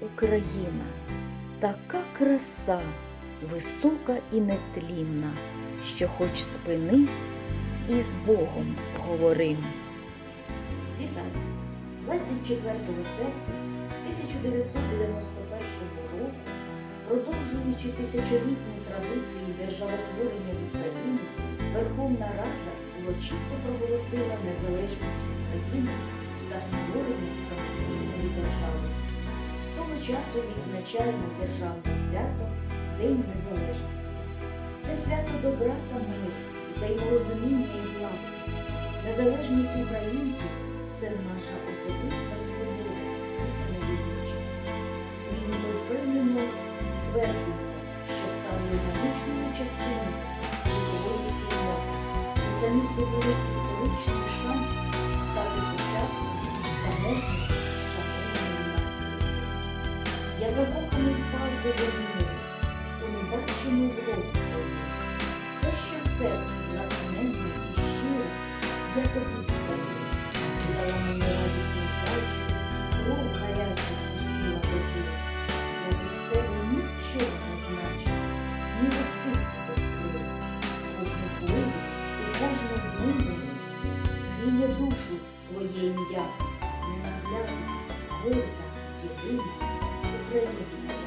Україна, така краса, висока і нетлінна, що хоч спинись і з Богом говорим. Вітаю! 24 серпня 1991 року, продовжуючи тисячолітню традицію державотворення в Україні, Верховна Рада урочисто проголосила незалежність часу відзначаємо державне свято День Незалежності. Це свято добра та миру, взаєморозуміння і злагоди. Незалежність українців це наша особиста свобода і самовизначення. Нині ми впевнено стверджуємо, що стали органічною частиною світової спільноти. Ми самі здобули історичний шанс стати сучасною, та закоханий правду без миру, у небачену вроду. Все, що в серці натхненно і щиро, я тобі віддаю. Дала мені радісну вдачу, кров гарячу пустила до жити. Я без тебе нічого не значу, ніби птиця без крил. Кожну хвилю, у кожну милину, віє душу твоє ім'я, ненаглядна, горда, єдина, Amém.